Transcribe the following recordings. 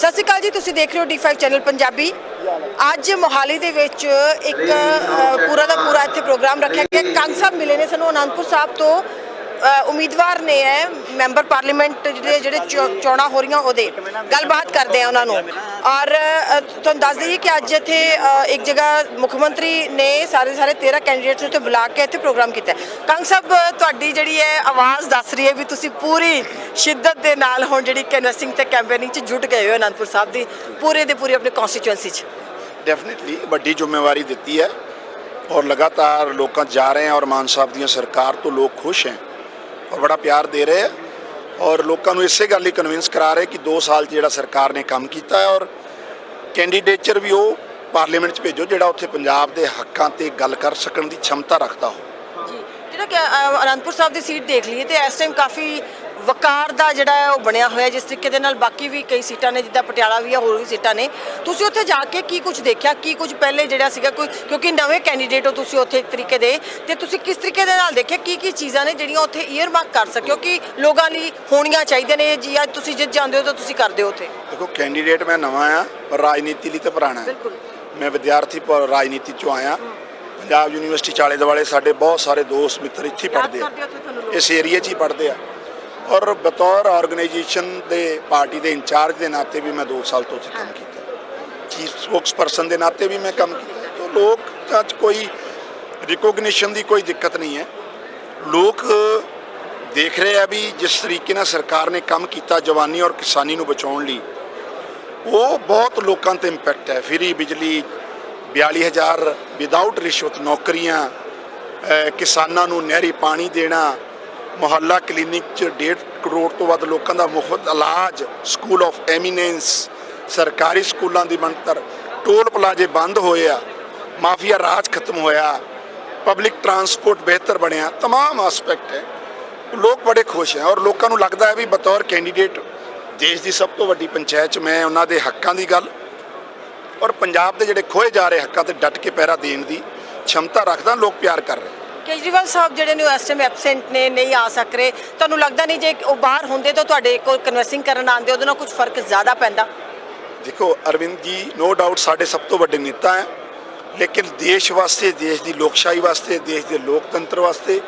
ਸਤਿ ਸ਼੍ਰੀ ਅਕਾਲ ਜੀ, ਤੁਸੀਂ ਦੇਖ ਰਹੇ ਹੋ D5 ਚੈਨਲ ਪੰਜਾਬੀ। ਅੱਜ ਮੋਹਾਲੀ ਦੇ ਵਿੱਚ ਇੱਕ ਪੂਰਾ ਦਾ ਪੂਰਾ ਇੱਥੇ ਪ੍ਰੋਗਰਾਮ ਰੱਖਿਆ ਗਿਆ। ਕੰਗ ਸਾਹਿਬ ਮਿਲੇ ਨੇ ਸਾਨੂੰ ਅਨੰਦਪੁਰ ਸਾਹਿਬ ਤੋਂ। ਉਮੀਦਵਾਰ ਨੇ ਹੈ ਮੈਂਬਰ ਪਾਰਲੀਮੈਂਟ ਜਿਹੜੇ ਜਿਹੜੇ ਚੋ- ਚੋਣਾਂ ਹੋ ਰਹੀਆਂ ਉਹਦੇ ਗੱਲਬਾਤ ਕਰਦੇ ਆ ਉਹਨਾਂ ਨੂੰ। ਔਰ ਤੁਹਾਨੂੰ ਦੱਸ ਦਈਏ ਕਿ ਅੱਜ ਇੱਥੇ ਇੱਕ ਜਗ੍ਹਾ ਮੁੱਖ ਮੰਤਰੀ ਨੇ ਸਾਰੇ ਸਾਰੇ 13 ਕੈਂਡੀਡੇਟਸ ਨੂੰ ਇੱਥੇ ਬੁਲਾ ਕੇ ਇੱਥੇ ਪ੍ਰੋਗਰਾਮ ਕੀਤਾ ਕੰਗ ਸਾਹਿਬ, ਤੁਹਾਡੀ ਜਿਹੜੀ ਹੈ ਆਵਾਜ਼ ਦੱਸ ਰਹੀ ਹੈ ਵੀ ਤੁਸੀਂ ਪੂਰੀ ਸ਼ਿੱਦਤ ਦੇ ਨਾਲ ਹੁਣ ਜਿਹੜੀ ਕੈਨਵਸਿੰਗ ਤੇ ਕੈਂਪੇਨਿੰਗ 'ਚ ਜੁਟ ਗਏ ਹੋ ਅਨੰਦਪੁਰ ਸਾਹਿਬ ਦੀ, ਪੂਰੇ ਦੇ ਪੂਰੇ ਆਪਣੇ ਕਨਸਟੀਚੁਐਂਸੀ 'ਚ। ਡੈਫੀਨਿਟਲੀ ਵੱਡੀ ਜ਼ਿੰਮੇਵਾਰੀ ਦਿੱਤੀ ਹੈ ਔਰ ਲਗਾਤਾਰ ਲੋਕਾਂ ਜਾ ਰਹੇ ਹਨ ਔਰ ਮਾਨ ਸਾਹਿਬ ਦੀਆਂ ਸਰਕਾਰ ਤੋਂ ਲੋਕ ਖੁਸ਼ ਹੈ। ਔਰ ਬੜਾ ਪਿਆਰ ਦੇ ਰਹੇ ਆ ਔਰ ਲੋਕਾਂ ਨੂੰ ਇਸੇ ਗੱਲ ਲਈ ਕਨਵਿੰਸ ਕਰਾ ਰਹੇ ਕਿ 2 ਸਾਲ 'ਚ ਜਿਹੜਾ ਸਰਕਾਰ ਨੇ ਕੰਮ ਕੀਤਾ ਔਰ ਕੈਂਡੀਡੇਚਰ ਵੀ ਉਹ ਪਾਰਲੀਮੈਂਟ 'ਚ ਭੇਜੋ ਜਿਹੜਾ ਉੱਥੇ ਪੰਜਾਬ ਦੇ ਹੱਕਾਂ ਤੇ ਗੱਲ ਕਰ ਸਕਣ ਦੀ ਸ਼ਮਤਾ ਰੱਖਦਾ ਹੋ ਜਿਹੜਾ ਅਨੰਦਪੁਰ ਸਾਹਿਬ ਦੀ ਸੀਟ ਦੇਖ ਲਈਏ ਤੇ ਇਸ ਟਾਈਮ ਕਾਫੀ ਵਕਾਰ ਦਾ ਜਿਹੜਾ ਹੈ ਉਹ ਬਣਿਆ ਹੋਇਆ ਜਿਸ ਤਰੀਕੇ ਦੇ ਨਾਲ ਬਾਕੀ ਵੀ ਕਈ ਸੀਟਾਂ ਨੇ ਜਿੱਦਾਂ ਪਟਿਆਲਾ ਵੀ ਆ ਹੋਰ ਵੀ ਸੀਟਾਂ ਨੇ। ਤੁਸੀਂ ਉੱਥੇ ਜਾ ਕੇ ਕੀ ਕੁਝ ਦੇਖਿਆ? ਕੀ ਕੁਝ ਪਹਿਲੇ ਜਿਹੜਾ ਸੀਗਾ ਕੋਈ ਕਿਉਂਕਿ ਨਵੇਂ ਕੈਂਡੀਡੇਟ ਹੋ ਤੁਸੀਂ ਉੱਥੇ ਇੱਕ ਤਰੀਕੇ ਦੇ। ਤੇ ਤੁਸੀਂ ਕਿਸ ਤਰੀਕੇ ਦੇ ਨਾਲ ਦੇਖਿਆ? ਕੀ ਕੀ ਚੀਜ਼ਾਂ ਨੇ ਜਿਹੜੀਆਂ ਉੱਥੇ ਈਅਰ ਮਾਰਕ ਕਰ ਸਕਿਓ ਕਿ ਲੋਕਾਂ ਲਈ ਹੋਣੀਆਂ ਚਾਹੀਦੀਆਂ ਨੇ? ਜੀ ਅੱਜ ਤੁਸੀਂ ਜਿੱਤ ਜਾਂਦੇ ਹੋ ਤਾਂ ਤੁਸੀਂ ਕਰਦੇ ਹੋ ਉੱਥੇ। ਦੇਖੋ ਕੈਂਡੀਡੇਟ ਮੈਂ ਨਵਾਂ ਆ ਪਰ ਰਾਜਨੀਤੀ ਲਈ ਤੇ ਪੁਰਾਣਾ ਹੈ। ਬਿਲਕੁਲ। ਮੈਂ ਵਿਦਿਆਰਥੀ ਪਰ ਰਾਜਨੀਤੀ ਚੋਂ ਆਇਆ। ਪੰਜਾਬ ਯੂਨੀਵਰਸਿਟੀ ਚਾਲੇ ਦੁਆਲੇ ਸਾਡੇ ਬਹੁਤ ਸਾਰੇ ਦੋਸਤ ਮਿੱਤਰ ਇੱਥੇ ਪੜ੍ਹਦੇ ਆ। ਇਸ ਏਰੀਆ 'ਚ ਹੀ ਪੜ੍ਹਦੇ ਆ। ਔਰ ਬਤੌਰ ਆਰਗੇਨਾਈਜੇਸ਼ਨ ਦੇ ਪਾਰਟੀ ਦੇ ਇੰਚਾਰਜ ਦੇ ਨਾਤੇ ਵੀ ਮੈਂ 2 ਸਾਲ ਤੋਂ ਉੱਥੇ ਕੰਮ ਕੀਤਾ। ਚੀਫ ਸਪੋਕਸਪਰਸਨ ਦੇ ਨਾਤੇ ਵੀ ਮੈਂ ਕੰਮ ਕੀਤਾ। ਤਾਂ ਲੋਕ 'ਚ ਕੋਈ ਰਿਕੋਗਨੀਸ਼ਨ ਦੀ ਕੋਈ ਦਿੱਕਤ ਨਹੀਂ ਹੈ। ਲੋਕ ਦੇਖ ਰਹੇ ਆ ਵੀ ਜਿਸ ਤਰੀਕੇ ਨਾਲ ਸਰਕਾਰ ਨੇ ਕੰਮ ਕੀਤਾ ਜਵਾਨੀ ਔਰ ਕਿਸਾਨੀ ਨੂੰ ਬਚਾਉਣ ਲਈ ਉਹ ਬਹੁਤ ਲੋਕਾਂ ਤੇ ਇੰਪੈਕਟ ਹੈ। ਫਰੀ ਬਿਜਲੀ 42000 ਵਿਦਆਊਟ ਰਿਸ਼ਵਤ ਨੌਕਰੀਆਂ ਕਿਸਾਨਾਂ ਨੂੰ ਨਹਿਰੀ ਪਾਣੀ ਦੇਣਾ ਮੁਹੱਲਾ ਕਲੀਨਿਕ 'ਚ 1.5 ਕਰੋੜ ਤੋਂ ਵੱਧ ਲੋਕਾਂ ਦਾ ਮੁਫਤ ਇਲਾਜ ਸਕੂਲ ਆਫ ਐਮੀਨੈਂਸ ਸਰਕਾਰੀ ਸਕੂਲਾਂ ਦੀ ਬਣਤਰ ਟੋਲ ਪਲਾਜ਼ੇ ਬੰਦ ਹੋਏ ਆ ਮਾਫੀਆ ਰਾਜ ਖਤਮ ਹੋਇਆ ਪਬਲਿਕ ਟਰਾਂਸਪੋਰਟ ਬਿਹਤਰ ਬਣਿਆ तमाम ਐਸਪੈਕਟ ਹੈ ਲੋਕ ਬੜੇ ਖੁਸ਼ ਹੈ ਔਰ ਲੋਕਾਂ ਨੂੰ ਲੱਗਦਾ ਹੈ ਵੀ ਬਤੌਰ ਕੈਂਡੀਡੇਟ ਦੇਸ਼ ਦੀ ਸਭ ਤੋਂ ਵੱਡੀ ਪੰਚਾਇਤ 'ਚ ਮੈਂ ਉਹਨਾਂ ਦੇ ਹੱਕਾਂ ਦੀ ਗੱਲ ਔਰ ਪੰਜਾਬ ਦੇ ਜਿਹੜੇ ਖੋਏ ਜਾ ਰਹੇ ਹੱਕਾਂ ਤੇ ਡਟ ਕੇ ਪਹਿਰਾ ਦੇਣ ਦੀ क्षमता ਰੱਖਦਾ ਲੋਕ ਪਿਆਰ ਕਰ ਰਹੇ ਕੇਜਰੀਵਾਲ ਸਾਹਿਬ ਜਿਹੜੇ ਨੇ ਇਸ ਟਾਈਮ ਐਬਸੈਂਟ ਨੇ ਨਹੀਂ ਆ ਸਕ ਰਹੇ। ਤੁਹਾਨੂੰ ਲੱਗਦਾ ਨਹੀਂ ਜੇ ਉਹ ਬਾਹਰ ਹੁੰਦੇ ਤਾਂ ਤੁਹਾਡੇ ਕੋਲ ਕਨਵਰਸਿੰਗ ਕਰਨ ਆਉਂਦੇ ਉਹਦੇ ਨਾਲ ਕੁਝ ਫ਼ਰਕ ਜ਼ਿਆਦਾ ਪੈਂਦਾ? ਦੇਖੋ ਅਰਵਿੰਦ ਜੀ ਨੋ ਡਾਊਟ ਸਾਡੇ ਸਭ ਤੋਂ ਵੱਡੇ ਨੇਤਾ ਹੈ। ਲੇਕਿਨ ਦੇਸ਼ ਵਾਸਤੇ ਦੇਸ਼ ਦੀ ਲੋਕਸ਼ਾਹੀ ਵਾਸਤੇ ਦੇਸ਼ ਦੇ ਲੋਕਤੰਤਰ ਵਾਸਤੇ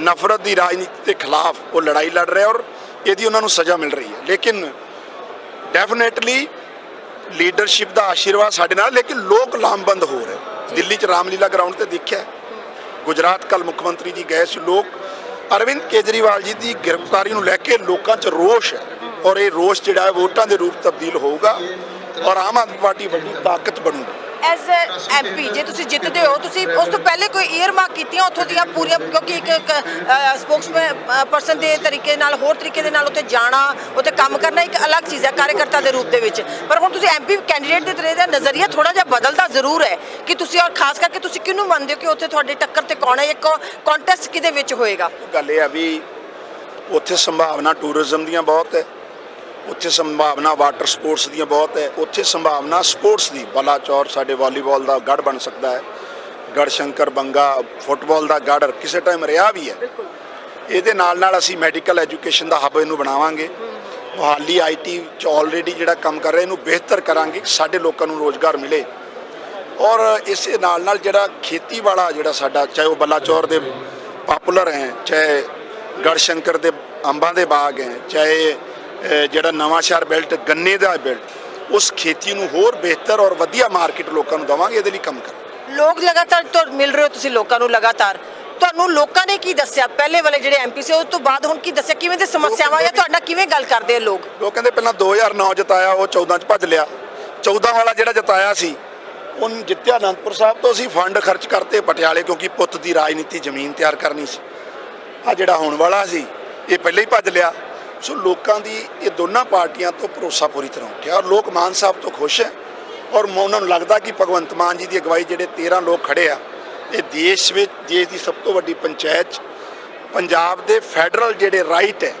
ਨਫ਼ਰਤ ਦੀ ਰਾਜਨੀਤੀ ਦੇ ਖਿਲਾਫ ਉਹ ਲੜਾਈ ਲੜ ਰਹੇ ਔਰ ਇਹਦੀ ਉਹਨਾਂ ਨੂੰ ਸਜ਼ਾ ਮਿਲ ਰਹੀ ਹੈ। ਲੇਕਿਨ ਡੈਫੀਨੇਟਲੀ ਲੀਡਰਸ਼ਿਪ ਦਾ ਆਸ਼ੀਰਵਾਦ ਸਾਡੇ ਨਾਲ ਲੇਕਿਨ ਲੋਕ ਲਾਮਬੰਦ ਹੋ ਰਹੇ। ਦਿੱਲੀ 'ਚ ਰਾਮਲੀਲਾ ਗਰਾਊਂਡ ਤੇ ਦੇਖਿਆ ਗੁਜਰਾਤ ਕੱਲ ਮੁੱਖ ਮੰਤਰੀ ਜੀ ਗਏ ਸੀ ਲੋਕ। ਅਰਵਿੰਦ ਕੇਜਰੀਵਾਲ ਜੀ ਦੀ ਗ੍ਰਿਫਤਾਰੀ ਨੂੰ ਲੈ ਕੇ ਲੋਕਾਂ 'ਚ ਰੋਸ਼ ਹੈ। ਔਰ ਇਹ ਰੋਸ਼ ਜਿਹੜਾ ਹੈ ਵੋਟਾਂ ਦੇ ਰੂਪ ਤਬਦੀਲ ਹੋਊਗਾ ਔਰ ਆਮ ਆਦਮੀ ਪਾਰਟੀ ਵੱਡੀ ਤਾਕਤ ਬਣੂਗੀ। ਐਜ਼ ਐਮਪੀ ਜੇ ਤੁਸੀਂ ਜਿੱਤਦੇ ਹੋ ਤੁਸੀਂ ਉਸ ਤੋਂ ਪਹਿਲੇ ਕੋਈ ਈਅਰ ਮਾਰਕ ਕੀਤੀਆਂ ਉੱਥੋਂ ਦੀਆਂ ਪੂਰੀਆਂ ਕਿਉਂਕਿ ਇੱਕ ਸਪੋਕਸਮੈਨ ਪਰਸਨ ਦੇ ਤਰੀਕੇ ਨਾਲ ਹੋਰ ਤਰੀਕੇ ਦੇ ਨਾਲ ਉੱਥੇ ਜਾਣਾ ਉੱਥੇ ਕੰਮ ਕਰਨਾ ਇੱਕ ਅਲੱਗ ਚੀਜ਼ ਹੈ ਕਾਰਜਕਰਤਾ ਦੇ ਰੂਪ ਦੇ ਵਿੱਚ। ਪਰ ਹੁਣ ਤੁਸੀਂ ਐਮਪੀ ਕੈਂਡੀਡੇਟ ਦੇ ਤਰ੍ਹਾਂ ਦਾ ਨਜ਼ਰੀਆ ਥੋੜਾ ਜਿਹਾ ਬਦਲਦਾ ਜ਼ਰੂਰ ਹੈ ਕਿ ਤੁਸੀਂ ਔਰ ਖਾਸ ਕਰਕੇ ਤੁਸੀਂ ਕਿਹਨੂੰ ਮੰਨਦੇ ਹੋ ਕਿ ਉੱਥੇ ਤੁਹਾਡੇ ਟੱਕਰ ਤੇ ਕੌਣ ਹੈ ਇੱਕ ਕੰਟੈਸਟ ਕਿਹਦੇ ਵਿੱਚ ਹੋਏਗਾ? ਗੱਲ ਇਹ ਆ ਵੀ ਉੱਥੇ ਸੰਭਾਵਨਾ ਟੂਰਿਜ਼ਮ ਦੀਆਂ ਬਹੁਤ ਹੈ। ਉੱਥੇ ਸੰਭਾਵਨਾ ਵਾਟਰ ਸਪੋਰਟਸ ਦੀਆਂ ਬਹੁਤ ਹੈ। ਉੱਥੇ ਸੰਭਾਵਨਾ ਸਪੋਰਟਸ ਦੀ ਬਲਾਚੌਰ ਸਾਡੇ ਵਾਲੀਬਾਲ ਦਾ ਗੜ ਬਣ ਸਕਦਾ ਹੈ। ਗੜ ਸ਼ੰਕਰ ਬੰਗਾ ਫੁੱਟਬਾਲ ਦਾ ਗੜ ਕਿਸੇ ਟਾਈਮ ਰਿਹਾ ਵੀ ਹੈ। ਇਹਦੇ ਨਾਲ ਨਾਲ ਅਸੀਂ ਮੈਡੀਕਲ ਐਜੂਕੇਸ਼ਨ ਦਾ ਹੱਬ ਇਹਨੂੰ ਬਣਾਵਾਂਗੇ। ਮੁਹਾਲੀ ਆਈਟੀ ਚ ਆਲਰੇਡੀ ਜਿਹੜਾ ਕੰਮ ਕਰ ਰਿਹਾ ਇਹਨੂੰ ਬਿਹਤਰ ਕਰਾਂਗੇ ਸਾਡੇ ਲੋਕਾਂ ਨੂੰ ਰੋਜ਼ਗਾਰ ਮਿਲੇ। ਔਰ ਇਸੇ ਨਾਲ ਨਾਲ ਜਿਹੜਾ ਖੇਤੀ ਵਾਲਾ ਜਿਹੜਾ ਸਾਡਾ ਚਾਹੇ ਉਹ ਬਲਾਚੌਰ ਦੇ ਪਪੂਲਰ ਹੈ ਚਾਹੇ ਗੜਸ਼ੰਕਰ ਦੇ ਅੰਬਾਂ ਦੇ ਬਾਗ ਹੈ ਚਾਹੇ ਜਿਹੜਾ ਨਵਾਂ ਸ਼ਹਿਰ ਬੈਲਟ ਗੰਨੇ ਦਾ ਬੈਲਟ ਉਸ ਖੇਤੀ ਨੂੰ ਹੋਰ ਬਿਹਤਰ ਔਰ ਵਧੀਆ ਮਾਰਕੀਟ ਲੋਕਾਂ ਨੂੰ ਦਵਾਂਗੇ ਇਹਦੇ ਲਈ ਕੰਮ ਕਰਾਂਗੇ। ਲੋਕ ਲਗਾਤਾਰ ਤੋਂ ਮਿਲ ਰਹੇ ਹੋ ਤੁਸੀਂ ਲੋਕਾਂ ਨੂੰ ਲਗਾਤਾਰ। ਤੁਹਾਨੂੰ ਲੋਕਾਂ ਨੇ ਕੀ ਦੱਸਿਆ? ਪਹਿਲੇ ਵਾਲੇ ਜਿਹੜੇ ਐਮਪੀ ਸੀ ਉਸ ਤੋਂ ਬਾਅਦ ਹੁਣ ਕੀ ਦੱਸਿਆ? ਕਿਵੇਂ ਦੇ ਸਮੱਸਿਆਵਾਂ ਜਾਂ ਤੁਹਾਡਾ ਕਿਵੇਂ ਗੱਲ ਕਰਦੇ ਆ ਲੋਕ? ਲੋਕ ਕਹਿੰਦੇ ਪਹਿਲਾਂ 2009 ਜਿਤਾਇਆ ਉਹ 14 ਚ ਭੱਜ ਲਿਆ। 14 ਵਾਲਾ ਜਿਹੜਾ ਜਿਤਾਇਆ ਸੀ ਉਹਨ ਜਿੱਤਿਆ ਅਨੰਦਪੁਰ ਸਾਹਿਬ ਤੋਂ ਅਸੀਂ ਫੰਡ ਖਰਚ ਕਰਤੇ ਪਟਿਆਲੇ ਕਿਉਂਕਿ ਪੁੱਤ ਦੀ ਰਾਜਨੀਤੀ ਜ਼ਮੀਨ ਤਿਆਰ ਕਰਨੀ ਸੀ। ਆ ਜਿਹੜਾ ਹੋਣ ਵਾਲਾ ਸੀ ਇਹ ਪਹਿਲਾਂ ਹੀ ਭੱਜ ਲਿਆ। ਸੋ ਲੋਕਾਂ ਦੀ ਇਹ ਦੋਨਾਂ ਪਾਰਟੀਆਂ ਤੋਂ ਭਰੋਸਾ ਪੂਰੀ ਤਰ੍ਹਾਂ ਉੱਠਿਆ ਔਰ ਲੋਕ ਮਾਨ ਸਾਹਿਬ ਤੋਂ ਖੁਸ਼ ਹੈ ਔਰ ਉਹਨਾਂ ਨੂੰ ਲੱਗਦਾ ਕਿ ਭਗਵੰਤ ਮਾਨ ਜੀ ਦੀ ਅਗਵਾਈ ਜਿਹੜੇ 13 ਲੋਕ ਖੜੇ ਆ, ਇਹ ਦੇਸ਼ ਵਿੱਚ, ਦੇਸ਼ ਦੀ ਸਭ ਤੋਂ ਵੱਡੀ ਪੰਚਾਇਤ, ਪੰਜਾਬ ਦੇ ਫੈਡਰਲ ਜਿਹੜੇ ਰਾਈਟ ਹੈ,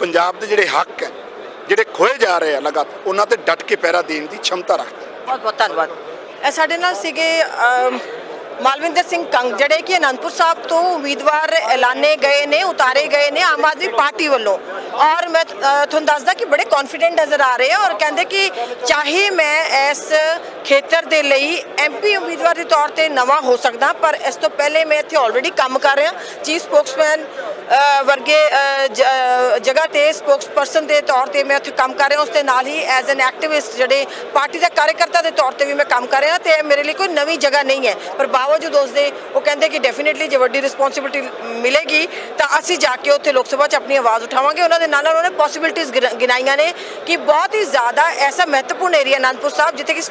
ਪੰਜਾਬ ਦੇ ਜਿਹੜੇ ਹੱਕ ਹੈ, ਜਿਹੜੇ ਖੋਏ ਜਾ ਰਹੇ ਆ ਲਗਾਤਾਰ, ਉਹਨਾਂ ਤੇ ਡਟ ਕੇ ਪਹਿਰਾ ਦੇਣ ਦੀ ਸ਼ਮਤਾ ਰੱਖਦੇ ਬਹੁਤ ਬਹੁਤ ਧੰਨਵਾਦ। ਇਹ ਸਾਡੇ ਨਾਲ ਸੀਗੇ ਮਾਲਵਿੰਦਰ ਸਿੰਘ ਕੰਗ ਜਿਹੜੇ ਕਿ ਅਨੰਦਪੁਰ ਸਾਹਿਬ ਤੋਂ ਉਮੀਦਵਾਰ ਐਲਾਨੇ ਗਏ ਨੇ, ਉਤਾਰੇ ਗਏ ਨੇ ਆਮ ਆਦਮੀ ਪਾਰਟੀ ਵੱਲੋਂ। ਔਰ ਮੈਂ ਤੁਹਾਨੂੰ ਦੱਸਦਾ ਕਿ ਬੜੇ ਕੌਨਫੀਡੈਂਟ ਨਜ਼ਰ ਆ ਰਹੇ ਆ ਔਰ ਕਹਿੰਦੇ ਕਿ ਚਾਹੇ ਮੈਂ ਇਸ ਖੇਤਰ ਦੇ ਲਈ ਐਮਪੀ ਉਮੀਦਵਾਰ ਦੇ ਤੌਰ ਤੇ ਨਵਾਂ ਹੋ ਸਕਦਾ, ਪਰ ਇਸ ਤੋਂ ਪਹਿਲੇ ਮੈਂ ਇੱਥੇ ਆਲਰੇਡੀ ਕੰਮ ਕਰ ਰਿਹਾ। ਚੀਫ ਸਪੋਕਸਮੈਨ ਵਰਗੇ ਜ- ਜਗ੍ਹਾ ਤੇ ਸਪੋਕਸਪਰਸਨ ਦੇ ਤੌਰ ਤੇ ਮੈਂ ਉੱਥੇ ਕੰਮ ਕਰ ਰਿਹਾ, ਉਸ ਦੇ ਨਾਲ ਹੀ ਐਜ਼ ਐਨ ਐਕਟਿਵਿਸਟ ਜਿਹੜੇ ਪਾਰਟੀ ਦਾ ਕਾਰਜਕਰਤਾ ਦੇ ਤੌਰ ਤੇ ਵੀ ਮੈਂ ਕੰਮ ਕਰ ਰਿਹਾ ਤੇ ਮੇਰੇ ਲਈ ਕੋਈ ਨਵੀਂ ਜਗ੍ਹਾ ਨਹੀਂ ਹੈ। ਪਰ ਬਾਵਜੂਦ ਉਸ ਦੇ ਉਹ ਕਹਿੰਦੇ ਕਿ ਡੈਫੀਨਿਟਲੀ ਜੇ ਵੱਡੀ ਰਿਸਪੌਂਸਿਬਿਲਟੀ ਮਿਲੇਗੀ, ਤਾਂ ਅਸੀਂ ਜਾ ਕੇ ਉੱਥੇ ਲੋਕ ਸਭਾ 'ਚ ਆਪਣੀ ਆਵਾਜ਼ ਉਠਾਵਾਂਗੇ। ਉਹਨਾਂ ਦੇ ਨਾਲ ਨਾਲ ਉਹਨੇ ਪੋਸਿਬਿਲਿਟੀਆਂ ਗਿਣਾਈਆਂ ਨੇ ਕਿ ਬਹੁਤ ਹੀ ਜ਼ਿਆਦਾ ਐਸਾ ਮਹੱਤਵਪੂਰਨ ਏਰੀਆ ਅਨੰਦਪੁਰ ਸਾਹਿਬ, ਜਿੱਥੇ ਕਿ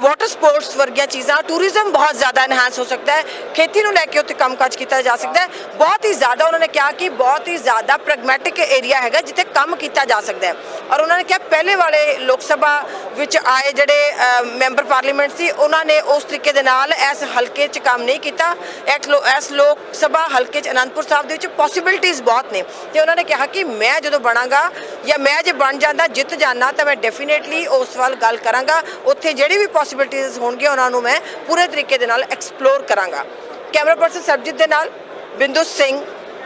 ਵਾਟਰ ਸਪੋਰਟਸ ਵਰਗੀਆਂ ਚੀਜ਼ਾਂ ਟੂਰਿਜ਼ਮ ਬਹੁਤ ਜ਼ਿਆਦਾ ਐਨਹਾਂਸ ਹੋ ਸਕਦਾ ਹੈ। ਖੇਤੀ ਨੂੰ ਲੈ ਕੇ ਉੱਥੇ ਕੰਮਕਾਜ ਕੀਤਾ ਜਾ ਸਕਦਾ ਹੈ। ਬਹੁਤ ਹੀ ਜ਼ਿਆਦਾ ਉਹਨਾਂ ਨੇ ਕਿਹਾ ਕਿ ਬਹੁਤ ਹੀ ਜ਼ਿਆਦਾ ਪ੍ਰੈਗਮੈਟਿਕ ਏਰੀਆ ਹੈਗਾ ਜਿੱਥੇ ਕੰਮ ਕੀਤਾ ਜਾ ਸਕਦਾ ਹੈ। ਔਰ ਉਹਨਾਂ ਨੇ ਕਿਹਾ ਪਹਿਲੇ ਵਾਲੇ ਲੋਕ ਸਭਾ ਵਿੱਚ ਆਏ ਜਿਹੜੇ ਮੈਂਬਰ ਪਾਰਲੀਮੈਂਟ ਸੀ, ਉਹਨਾਂ ਨੇ ਉਸ ਤਰੀਕੇ ਦੇ ਨਾਲ ਇਸ ਹਲਕੇ 'ਚ ਕੰਮ ਨਹੀਂ ਕੀਤਾ। ਇੱਕ ਲੋ- ਇਸ ਲੋਕ ਸਭਾ ਹਲਕੇ 'ਚ ਅਨੰਦਪੁਰ ਸਾਹਿਬ ਦੇ ਵਿੱਚ ਪੋਸਿਬਿਲਿਟੀਆਂ ਬਹੁਤ ਨੇ। ਤੇ ਉਹਨਾਂ ਨੇ ਕਿਹਾ ਕਿ ਮੈਂ ਜਦੋਂ ਬਣਾਂਗਾ ਜਾਂ ਮੈਂ ਜੇ ਬਣ ਜਾਂਦਾ, ਜਿੱਤ ਜਾਣਾ ਤਾਂ ਮੈਂ ਡੈਫੀਨੇਟਲੀ ਉਸ ਵੱਲ ਗੱਲ ਕਰਾਂਗਾ। ਉੱਥੇ ਜਿਹੜੀ ਵੀ ਪੋਸਿਬਿਲਿਟੀਆਂ ਹੋਣਗੀਆਂ, ਉਹਨਾਂ ਨੂੰ ਮੈਂ ਪੂਰੇ ਤਰੀਕੇ ਦੇ ਨਾਲ ਐਕਸਪਲੋਰ ਕਰਾਂਗਾ। ਕੈਮਰਾ ਪਰਸਨ ਸਰਬਜੀਤ ਦੇ ਨਾਲ ਬਿੰਦੂ ਸਿੰਘ।